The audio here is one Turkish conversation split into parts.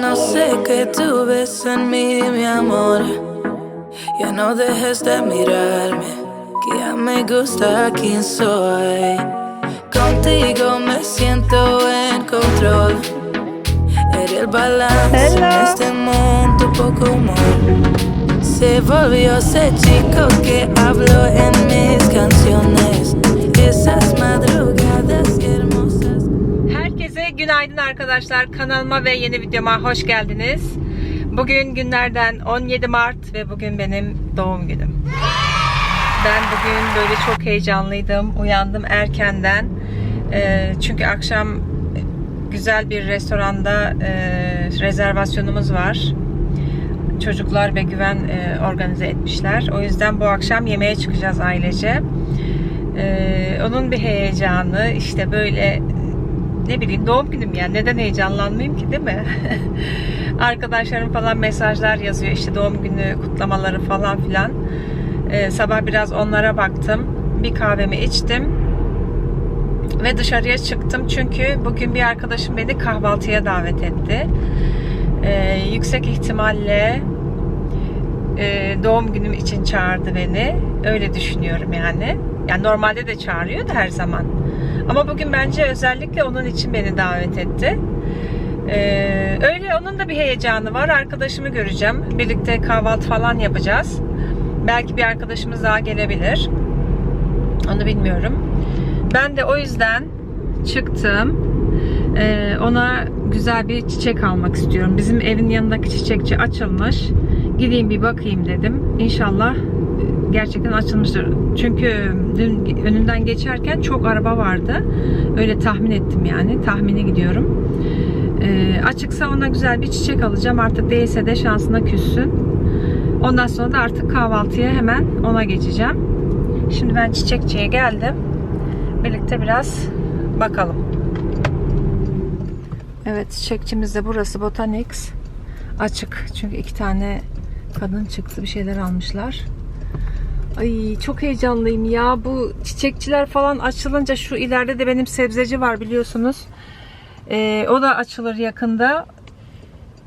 No sé qué tú ves en mí, mi amor. Ya no dejes de mirarme, que ya me gusta quién soy. Contigo me siento en control. Eres el balance en este mundo, poco humor. Se volvió ese chico que habló en mis canciones. Esas madrugadas günaydın arkadaşlar. Kanalıma ve yeni videoma hoş geldiniz. Bugün günlerden 17 Mart ve bugün benim doğum günüm. Ben bugün böyle çok heyecanlıydım. Uyandım erkenden. Ee, çünkü akşam güzel bir restoranda e, rezervasyonumuz var. Çocuklar ve güven e, organize etmişler. O yüzden bu akşam yemeğe çıkacağız ailece. Ee, onun bir heyecanı işte böyle ne bileyim doğum günüm yani neden heyecanlanmayayım ki değil mi? Arkadaşlarım falan mesajlar yazıyor işte doğum günü kutlamaları falan filan. Ee, sabah biraz onlara baktım. Bir kahvemi içtim. Ve dışarıya çıktım çünkü bugün bir arkadaşım beni kahvaltıya davet etti. Ee, yüksek ihtimalle e, doğum günüm için çağırdı beni. Öyle düşünüyorum yani. Yani normalde de çağırıyor da her zaman. Ama bugün bence özellikle onun için beni davet etti. Ee, öyle onun da bir heyecanı var. Arkadaşımı göreceğim. Birlikte kahvaltı falan yapacağız. Belki bir arkadaşımız daha gelebilir. Onu bilmiyorum. Ben de o yüzden çıktım. Ee, ona güzel bir çiçek almak istiyorum. Bizim evin yanındaki çiçekçi açılmış. Gideyim bir bakayım dedim. İnşallah gerçekten açılmıştır. Çünkü dün önünden geçerken çok araba vardı. Öyle tahmin ettim yani. Tahmini gidiyorum. Ee, açıksa ona güzel bir çiçek alacağım. Artık değilse de şansına küssün. Ondan sonra da artık kahvaltıya hemen ona geçeceğim. Şimdi ben çiçekçiye geldim. Birlikte biraz bakalım. Evet çiçekçimiz de burası Botanics. Açık. Çünkü iki tane kadın çıktı bir şeyler almışlar. Ay çok heyecanlıyım ya. Bu çiçekçiler falan açılınca şu ileride de benim sebzeci var biliyorsunuz. Ee, o da açılır yakında.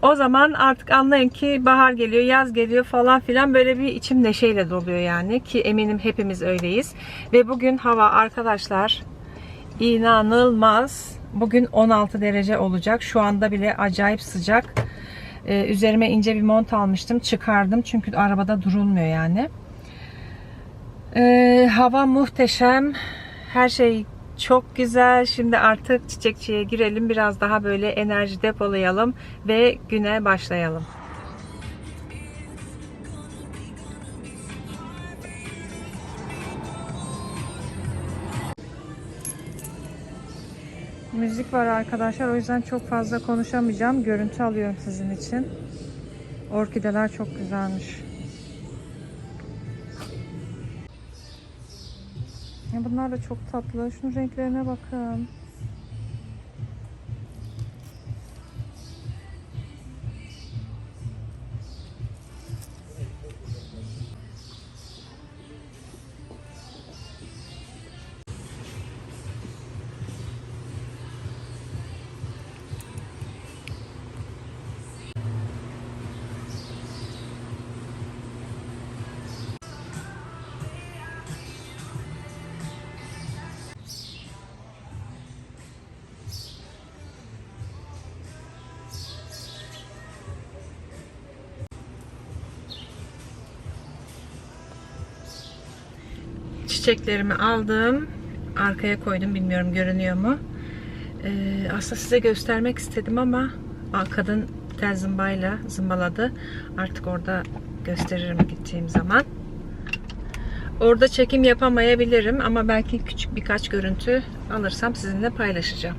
O zaman artık anlayın ki bahar geliyor, yaz geliyor falan filan böyle bir içim neşeyle doluyor yani ki eminim hepimiz öyleyiz. Ve bugün hava arkadaşlar inanılmaz. Bugün 16 derece olacak. Şu anda bile acayip sıcak. Ee, üzerime ince bir mont almıştım. Çıkardım çünkü arabada durulmuyor yani. Ee, hava muhteşem. Her şey çok güzel. Şimdi artık çiçekçiye girelim. Biraz daha böyle enerji depolayalım ve güne başlayalım. Müzik var arkadaşlar. O yüzden çok fazla konuşamayacağım. Görüntü alıyorum sizin için. Orkideler çok güzelmiş. Bunlar da çok tatlı. Şunun renklerine bakın. Çiçeklerimi aldım. Arkaya koydum. Bilmiyorum görünüyor mu? Ee, aslında size göstermek istedim ama kadın tel zımbayla zımbaladı. Artık orada gösteririm gideceğim zaman. Orada çekim yapamayabilirim ama belki küçük birkaç görüntü alırsam sizinle paylaşacağım.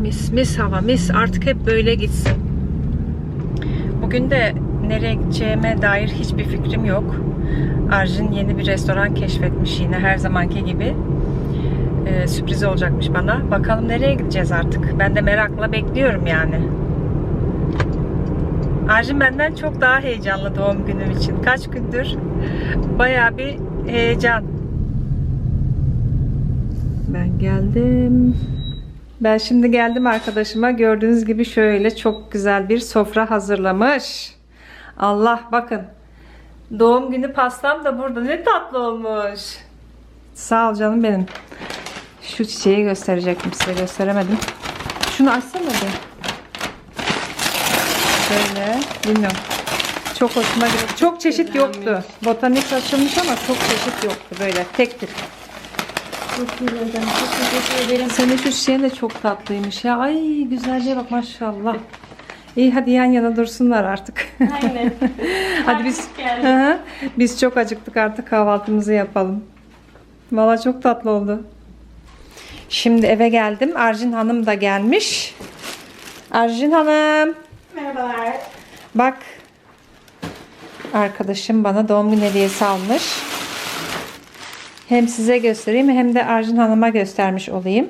Mis mis hava mis artık hep böyle gitsin. Bugün de nereye gideceğime dair hiçbir fikrim yok. Arjin yeni bir restoran keşfetmiş yine her zamanki gibi. Ee, sürpriz olacakmış bana. Bakalım nereye gideceğiz artık. Ben de merakla bekliyorum yani. Arjin benden çok daha heyecanlı doğum günüm için. Kaç gündür bayağı bir heyecan. Ben geldim. Ben şimdi geldim arkadaşıma. Gördüğünüz gibi şöyle çok güzel bir sofra hazırlamış. Allah bakın. Doğum günü pastam da burada. Ne tatlı olmuş. Sağ ol canım benim. Şu çiçeği gösterecektim size gösteremedim. Şunu açsana bir. Şöyle. Bilmiyorum. Çok hoşuma gitti. Çok çeşit yoktu. Botanik açılmış ama çok çeşit yoktu böyle. Tek tip. Çok hocam. Çok teşekkür ederim. Senin şu çiçeğin de çok tatlıymış ya. Ay güzelliğe bak maşallah. İyi hadi yan yana dursunlar artık. Aynen. hadi biz. Hı hı. biz çok acıktık artık kahvaltımızı yapalım. Valla çok tatlı oldu. Şimdi eve geldim. Arjin Hanım da gelmiş. Arjin Hanım. Merhabalar. Bak. Arkadaşım bana doğum günü hediyesi almış. Hem size göstereyim hem de Arjin Hanım'a göstermiş olayım.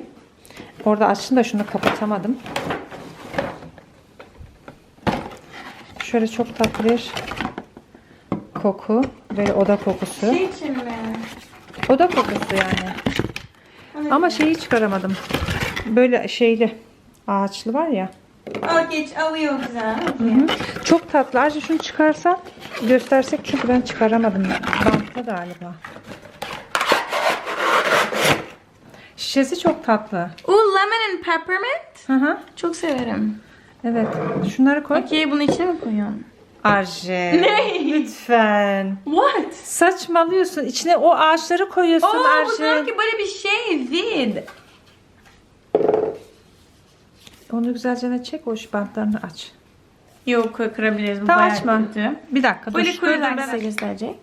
Orada açtım da şunu kapatamadım. Şöyle çok tatlı bir koku. Böyle oda kokusu. Şey için mi? Oda kokusu yani. Ama şeyi çıkaramadım. Böyle şeyli ağaçlı var ya. Al geç alıyor güzel. Çok tatlı. Ayrıca şunu çıkarsan göstersek çünkü ben çıkaramadım. Bantla galiba. Şişesi çok tatlı. Ooh, lemon and peppermint. Hı hı. Çok severim. Evet. Şunları koy. Okey bunu içine mi koyuyorsun? Arje. Ne? Lütfen. What? Saçmalıyorsun. İçine o ağaçları koyuyorsun Oo bu Arje. sanki böyle bir şey. Vid. Onu güzelce ne çek. O şu bantlarını aç. Yok kırabiliriz. Bu Tamam açma. kötü. Bir dakika. Böyle Dur, size gösterecek.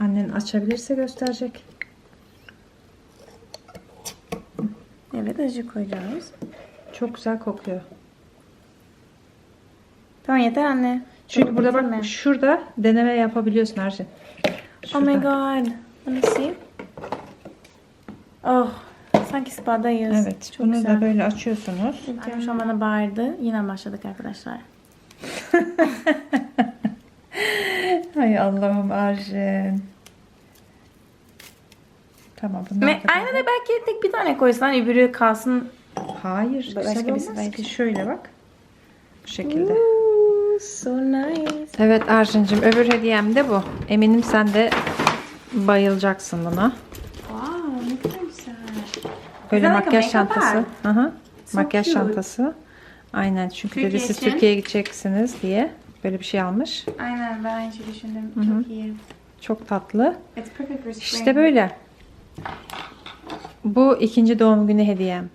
Annen açabilirse gösterecek. Evet acı koyacağız. Çok güzel kokuyor. Tamam yeter anne. Çünkü Çok burada bak şurada deneme yapabiliyorsun Arjin. Oh my Şurada. god. Let me see. Oh. Sanki spadayız. Evet. Çok bunu güzel. da böyle açıyorsunuz. Annem şu an bana bağırdı. Yine başladık arkadaşlar. Ay Allah'ım Arjin. Tamam Me- da Aynı da belki tek bir tane koysan öbürü kalsın. Hayır. Başka güzel olmaz ki. Şöyle bak. Bu şekilde. So nice. Evet Arjin'cim öbür hediyem de bu. Eminim sen de bayılacaksın buna. Wow, ne kadar güzel. Böyle Güzel makyaj çantası. Hı hı. So makyaj cute. çantası. Aynen çünkü Türkiye dedi siz için. Türkiye'ye gideceksiniz diye böyle bir şey almış. Aynen ben aynı şeyi düşündüm. Çok iyi. Çok tatlı. İşte böyle. Bu ikinci doğum günü hediyem.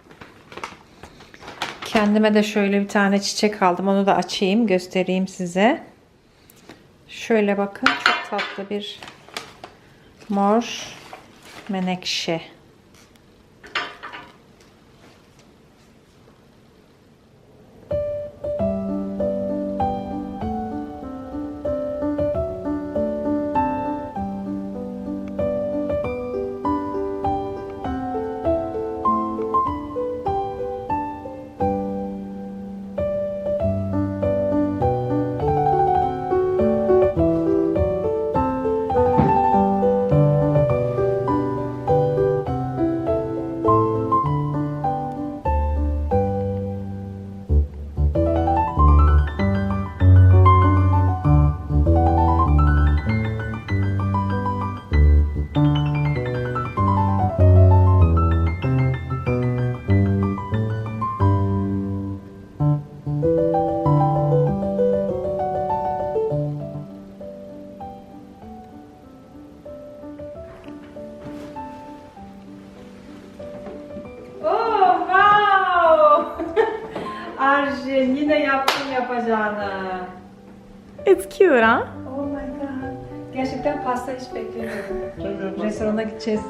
Kendime de şöyle bir tane çiçek aldım. Onu da açayım, göstereyim size. Şöyle bakın. Çok tatlı bir mor menekşe.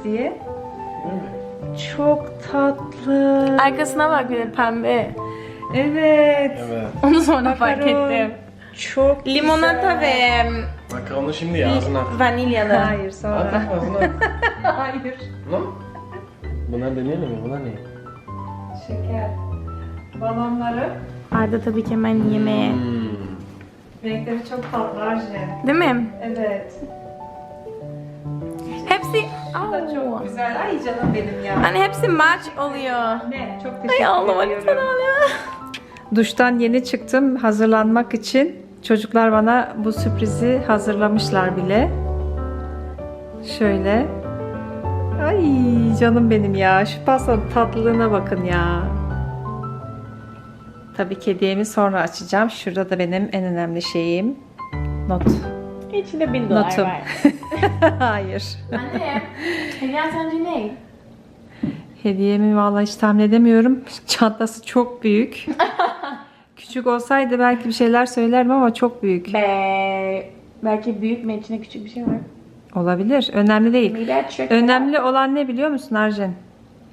Diye. Çok tatlı. Arkasına bak bir de pembe. Evet. Evet. Onu sonra fark Makaron. ettim. Çok Limonata güzel. ve Makaronu şimdi ya ağzına at. vanilyalı. Hayır At sonra. at ağzına at. Hayır. Lan. Bunlar deneyelim mi? Bunlar ne? Şeker. Balonları. Arda tabii ki hemen yemeğe. Hmm. Renkleri çok tatlı Arjin. Değil mi? Evet. Hepsi hepsi... Au. Güzel. Ay canım benim ya. Hani hepsi match oluyor. Ne? Çok teşekkür Ay ağlamak ediyorum. sana ağlıyor. Duştan yeni çıktım hazırlanmak için. Çocuklar bana bu sürprizi hazırlamışlar bile. Şöyle. Ay canım benim ya. Şu pastanın tatlılığına bakın ya. Tabii ki hediyemi sonra açacağım. Şurada da benim en önemli şeyim. Not. İçinde bin dolar Notum. var. Hayır. Anne, hediyen sence ne? Hediyemi vallahi hiç tahmin edemiyorum. Çantası çok büyük. Küçük olsaydı belki bir şeyler söylerdim ama çok büyük. Be, belki büyük mü içinde küçük bir şey var. Olabilir. Önemli değil. Önemli olan ne biliyor musun Arjen?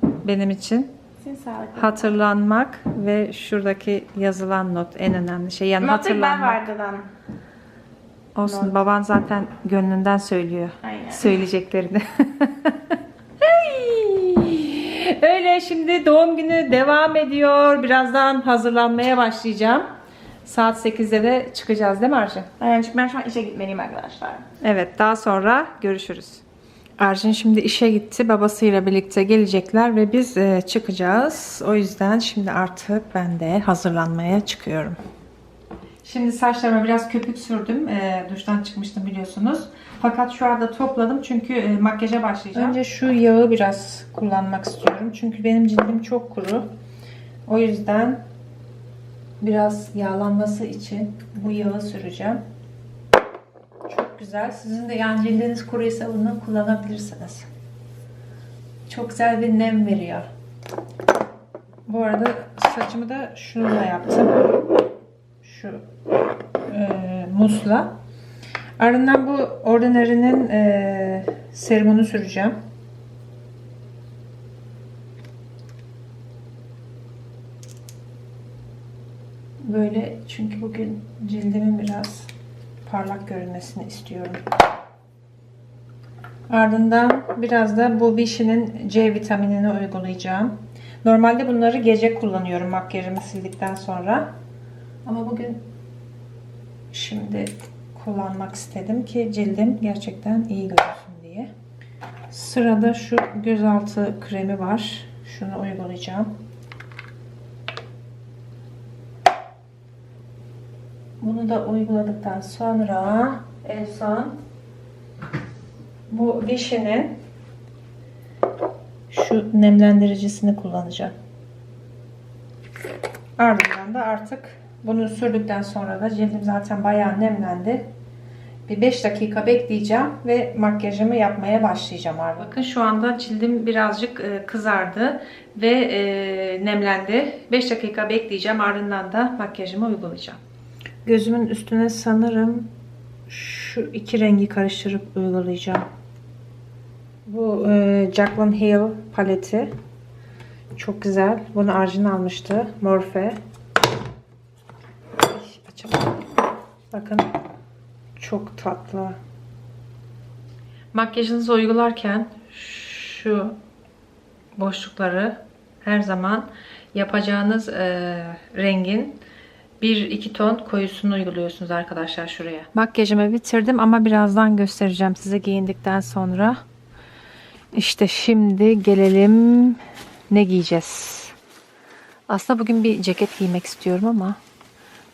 Benim için hatırlanmak ve şuradaki yazılan not en önemli şey. Yani Notu ben hatırlanmak. vardı lan. Olsun baban zaten gönlünden söylüyor. Aynen. Söyleyeceklerini. Öyle şimdi doğum günü devam ediyor. Birazdan hazırlanmaya başlayacağım. Saat 8'de de çıkacağız değil mi Arjen? Aynen çünkü ben şu an işe gitmeliyim arkadaşlar. Evet, daha sonra görüşürüz. Arjin şimdi işe gitti. Babasıyla birlikte gelecekler ve biz e, çıkacağız. O yüzden şimdi artık ben de hazırlanmaya çıkıyorum. Şimdi saçlarıma biraz köpük sürdüm. E, duştan çıkmıştım biliyorsunuz. Fakat şu anda topladım çünkü e, makyaja başlayacağım. Önce şu yağı biraz kullanmak istiyorum. Çünkü benim cildim çok kuru. O yüzden biraz yağlanması için bu yağı süreceğim. Çok güzel. Sizin de yani cildiniz kuruysa bunu kullanabilirsiniz. Çok güzel bir nem veriyor. Bu arada saçımı da şununla yaptım. Şu e, musla. Ardından bu Ordinary'nin e, serumunu süreceğim. Böyle çünkü bugün cildimin biraz parlak görünmesini istiyorum. Ardından biraz da bu Vichy'nin C vitaminini uygulayacağım. Normalde bunları gece kullanıyorum makyajımı sildikten sonra. Ama bugün şimdi kullanmak istedim ki cildim gerçekten iyi görünsün diye. Sırada şu gözaltı kremi var. Şunu uygulayacağım. Bunu da uyguladıktan sonra en son bu Vichy'nin şu nemlendiricisini kullanacağım. Ardından da artık bunu sürdükten sonra da cildim zaten bayağı nemlendi. Bir 5 dakika bekleyeceğim ve makyajımı yapmaya başlayacağım artık. Bakın şu anda cildim birazcık e, kızardı ve e, nemlendi. 5 dakika bekleyeceğim ardından da makyajımı uygulayacağım. Gözümün üstüne sanırım şu iki rengi karıştırıp uygulayacağım. Bu e, Jaclyn Hill paleti. Çok güzel. Bunu Arjun almıştı. Morphe. Ay, açamadım. Bakın. Çok tatlı. Makyajınızı uygularken şu boşlukları her zaman yapacağınız e, rengin 1-2 ton koyusunu uyguluyorsunuz arkadaşlar şuraya. Makyajımı bitirdim ama birazdan göstereceğim size giyindikten sonra. İşte şimdi gelelim ne giyeceğiz. Aslında bugün bir ceket giymek istiyorum ama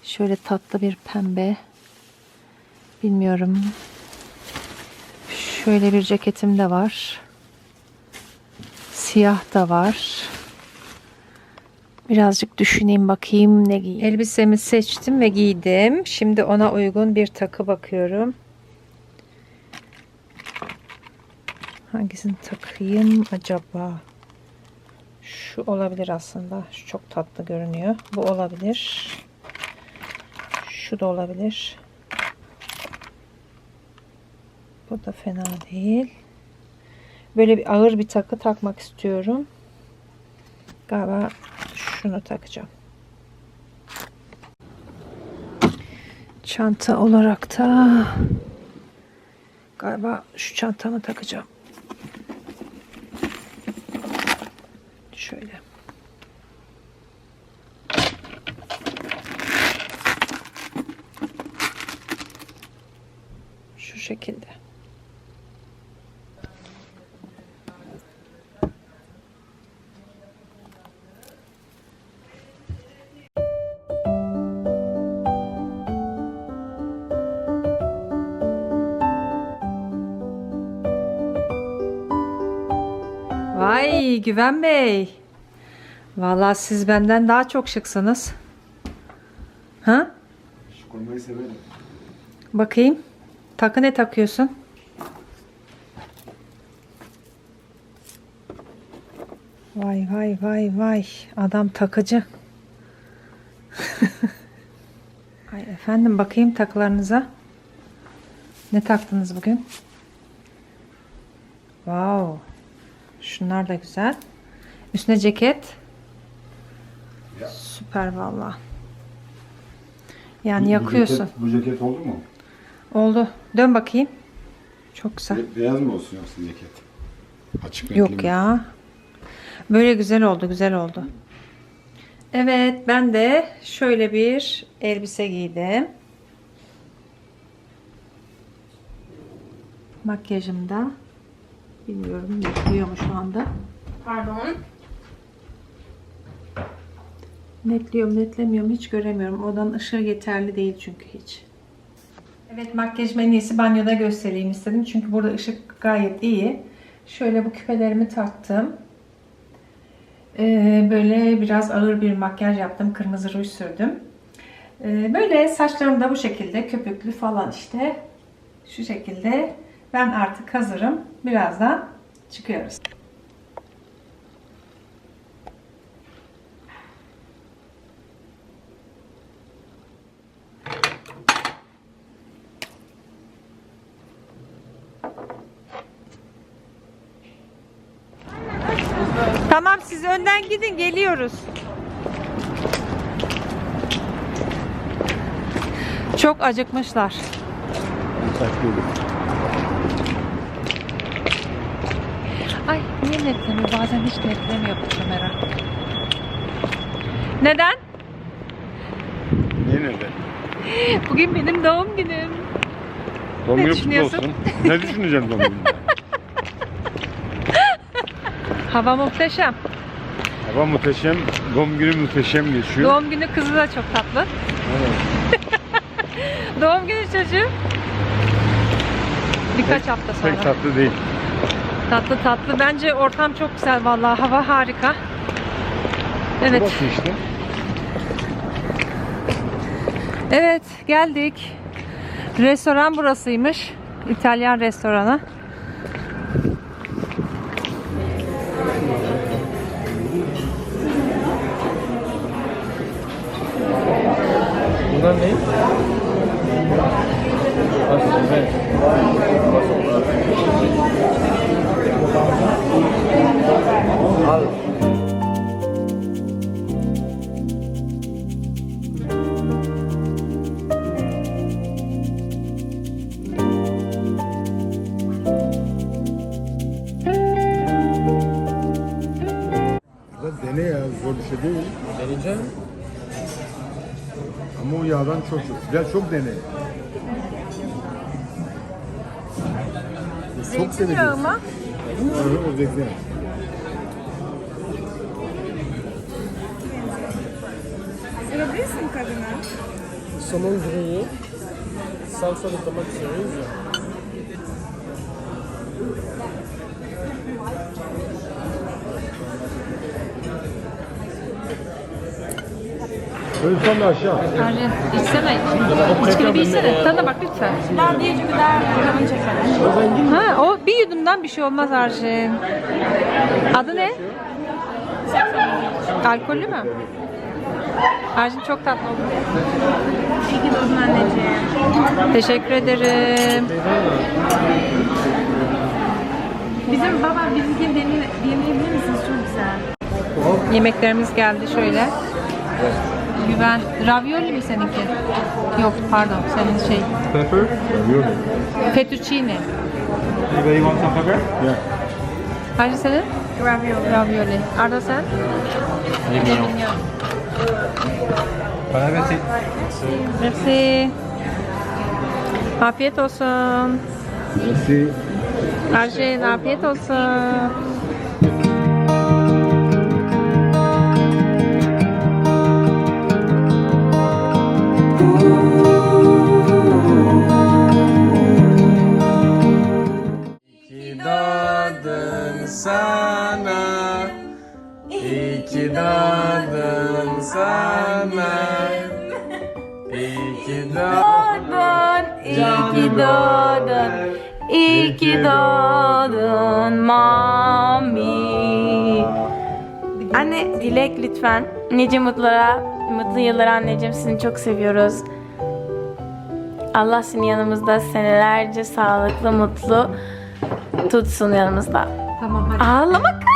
şöyle tatlı bir pembe bilmiyorum. Şöyle bir ceketim de var. Siyah da var. Birazcık düşüneyim bakayım ne giyeyim. Elbisemi seçtim ve giydim. Şimdi ona uygun bir takı bakıyorum. Hangisini takayım acaba? Şu olabilir aslında. Şu çok tatlı görünüyor. Bu olabilir. Şu da olabilir. Bu da fena değil. Böyle bir ağır bir takı takmak istiyorum. Galiba şunu takacağım. Çanta olarak da galiba şu çantamı takacağım. Güven Bey. Vallahi siz benden daha çok şıksınız. Ha? Şu konuyu severim. Bakayım. Takı ne takıyorsun? Vay vay vay vay. Adam takıcı. Ay efendim bakayım takılarınıza. Ne taktınız bugün? Wow. Şunlar da güzel. Üstüne ceket. Süper valla. Yani yakıyorsun. Bu ceket, bu ceket oldu mu? Oldu. Dön bakayım. Çok güzel. Be- Beyaz mı olsun yoksa ceket? Açık renkli Yok mi? ya. Böyle güzel oldu, güzel oldu. Evet, ben de şöyle bir elbise giydim. Makyajım da bilmiyorum netliyor mu şu anda. Pardon. Netliyor mu, netlemiyor mu hiç göremiyorum. Odanın ışığı yeterli değil çünkü hiç. Evet makyajımı en iyisi banyoda göstereyim istedim. Çünkü burada ışık gayet iyi. Şöyle bu küpelerimi taktım. Ee, böyle biraz ağır bir makyaj yaptım. Kırmızı ruj sürdüm. Ee, böyle saçlarım da bu şekilde köpüklü falan işte. Şu şekilde. Ben artık hazırım. Birazdan çıkıyoruz. Tamam siz önden gidin geliyoruz. Çok acıkmışlar. Ay niye netlemiyor? Bazen hiç netlemiyor bu kamera. Neden? Niye neden? Bugün benim doğum günüm. Doğum günü kutlu düşünüyorsun? olsun. ne düşüneceğim doğum gününde? Hava muhteşem. Hava muhteşem, doğum günü muhteşem geçiyor. Doğum günü kızı da çok tatlı. doğum günü çocuğu. Birkaç hafta sonra. Pek tatlı değil. Tatlı tatlı. Bence ortam çok güzel vallahi. Hava harika. Evet. İşte. Evet, geldik. Restoran burasıymış. İtalyan restoranı. Deneyeceğim. Ama o yağdan çok çok. Gel çok dene. Çok Zeytinyağı mı? Hı, o zeytinyağı. Görebilirsin kadını. Somon grillé, salsa de tomate tam da aşağı. Arjen, içsene. İçkili bir içsene. Tadına bak lütfen. Ben diye çünkü daha kadın çekelim. Ha, o bir yudumdan bir şey olmaz Arjen. Adı ne? Alkollü mü? Arjen çok tatlı oldu. İyi ki doğdun anneciğim. Teşekkür ederim. Bizim baba bizimkini deneye, deneyebilir misiniz? Çok güzel. Yemeklerimiz geldi şöyle. Güven. Ravioli mi seninki? Yok pardon senin şey. Pepper? Yok. Fettuccine. Anybody want some pepper? Ya. Hacı senin? Ravioli. Ravioli. Arda sen? Mignon. Bon appétit. Merci. Afiyet olsun. Merci. Arjen afiyet olsun. sana. İyi doğdun sana. İyi ki doğdun İyi ki doğdun İyi ki doğdun mami Anne dilek lütfen. Nice mutlara mutlu yıllar anneciğim. Seni çok seviyoruz. Allah seni yanımızda senelerce sağlıklı mutlu tutsun yanımızda. Tamam hadi. Ağlama kız.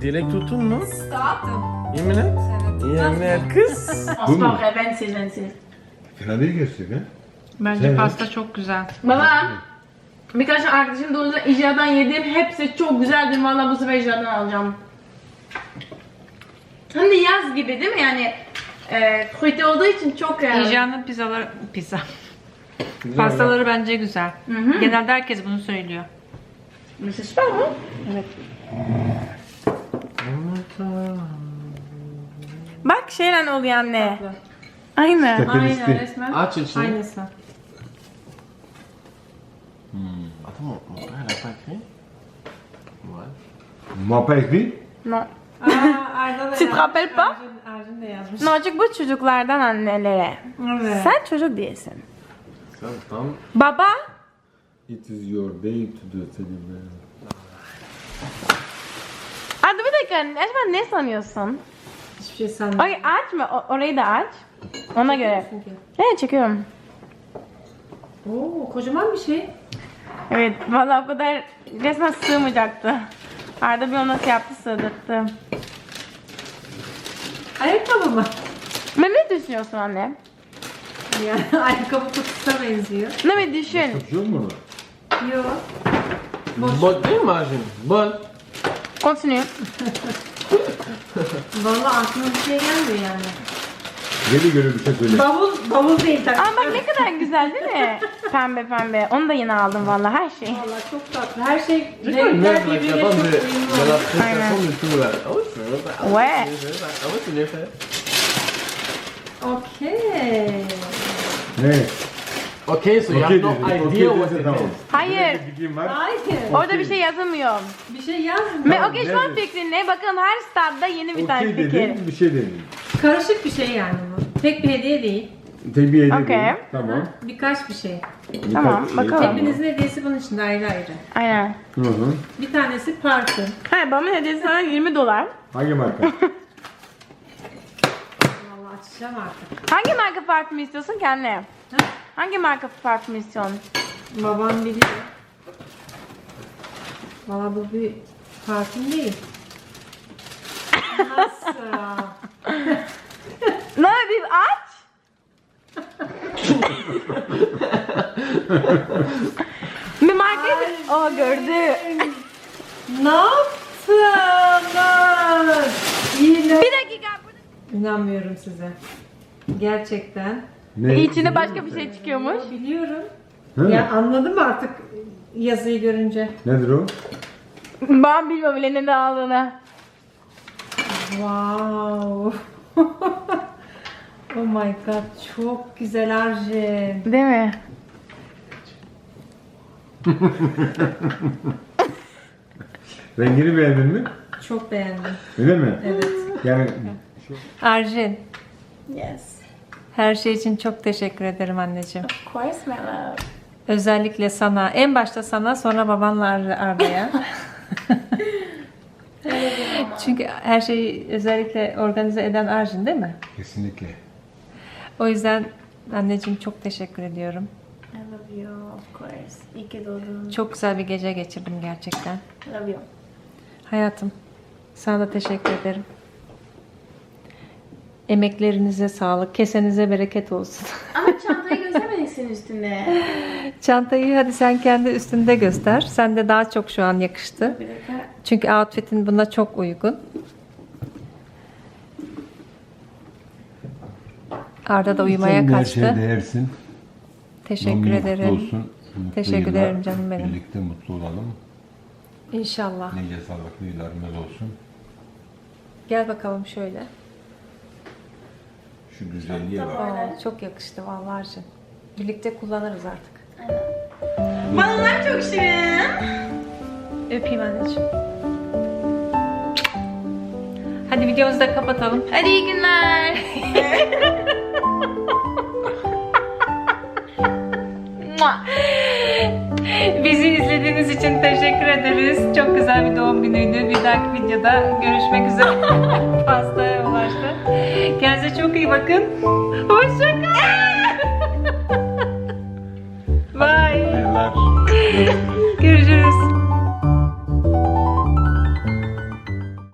Dilek tuttun mu? Yemin et. Yemin et kız. Ben seni, ben seni. Fena değil gerçekten. Bence pasta çok güzel. Baba. Birkaç arkadaşım doğduğunda icradan yediğim hepsi çok güzeldir. Valla bu sefer icradan alacağım. Hem de yaz gibi değil mi? Yani e, olduğu için çok yani. İcan'ın pizzaları, pizza. Pastaları bence güzel. Genelde herkes bunu söylüyor. Mesela süper mi? Bak şeyle oluyor anne. Aynen. Aynen resmen. Aç içini. Aynısı. Attends, mon mon père l'a pas écrit Ouais. M'a pas écrit? No. Aa, Arda da Tu te rappelles pas? Nocuk bu çocuklardan annelere. Evet. Sen çocuk değilsin. Ça, tam. Baba. It is your day to do celebrate. Hadi bir dakika. Acaba ne sanıyorsun? Hiçbir şey sanmıyorum. Ay açma. O- orayı da aç. Ona göre. Evet çekiyorum. Oo, kocaman bir şey. Evet. Valla o kadar resmen sığmayacaktı. Arda bir onu nasıl yaptı sığdırttı. Ayakkabı mı? Ne, ne düşünüyorsun anne? Yani ayakkabı kutusuna benziyor. Ne mi düşün? Yok mu orada? Yok. Bonne değil mi Arjun? Bonne. Continue. Vallahi aklıma bir şey gelmiyor yani. Geri göre bir şey söyle. Bavul, bavul değil tabii. Ama bak ne kadar güzel değil mi? Pembe pembe. Onu da yine aldım valla her şey. Vallahi çok tatlı. Her şey renkler birbirine çok uyumlu. l'as fait. Okey. Ne? Okay, so you have no idea what it is. Hayır. Var. Hayır. Orada bir şey yazamıyor. Bir şey yazmıyor. Ve okey şu an fikrin ne? Bakın her stadda yeni bir tane Okey fikir. dedim, bir şey dedim. Karışık bir şey yani bu. Tek bir hediye değil. Tek bir hediye Okey. değil. Tamam. Birkaç bir şey. Tamam, Birkaç bakalım. Hepinizin hediyesi bunun içinde ayrı ayrı. Aynen. Hı hı. Bir tanesi parfüm. Ha babamın hediyesi sana 20 dolar. Hangi marka? Açacağım artık. Hangi marka parfüm istiyorsun ki anne? Hangi marka parfüm istiyorsun? Babam biliyor. Valla bu bir parfüm değil. Nasıl? Ne bir aç. bir markayı O gördü. ne yaptınız? Yine. Bir dakika. İnanmıyorum size. Gerçekten. Ne? İçinde başka bir şey çıkıyormuş. Biliyorum. Hı? Ya anladım artık yazıyı görünce. Nedir o? Ben bilmiyorum bile ne de aldığını. Wow. oh my god çok güzel Arjen. Değil mi? Rengini beğendin mi? Çok beğendim. Öyle mi? Evet. Yani Arjen Yes. her şey için çok teşekkür ederim anneciğim. Of course my love. Özellikle sana. En başta sana sonra babanla Ar- Arda'ya. Çünkü her şeyi özellikle organize eden Arjin değil mi? kesinlikle. O yüzden anneciğim çok teşekkür ediyorum. I love you of course. İyi ki doğdun. Çok güzel bir gece geçirdim gerçekten. Love you. Hayatım sana da teşekkür ederim. Emeklerinize sağlık, kesenize bereket olsun. Ama çantayı göstermedik senin üstünde. Çantayı hadi sen kendi üstünde göster. Sen de daha çok şu an yakıştı. Çünkü outfit'in buna çok uygun. Arda da uyumaya Sen kaçtı. şeye değersin. Teşekkür Doğum ederim. Kutlu olsun. Mutlu Teşekkür yıllar. ederim canım benim. Birlikte mutlu olalım. İnşallah. Nice sağlıklı yıllarımız olsun. Gel bakalım şöyle. Şu güzelliğe bak. Aa, çok yakıştı vallahi. Birlikte kullanırız artık. Balonlar çok şirin. Öpeyim anneciğim. Hadi videomuzu da kapatalım. Hadi iyi günler. Bizi izlediğiniz için teşekkür ederiz. Çok güzel bir doğum günüydü. Bir dahaki videoda görüşmek üzere. Pastaya ulaştı. Kendinize çok iyi bakın. Hoşçakalın. Bye.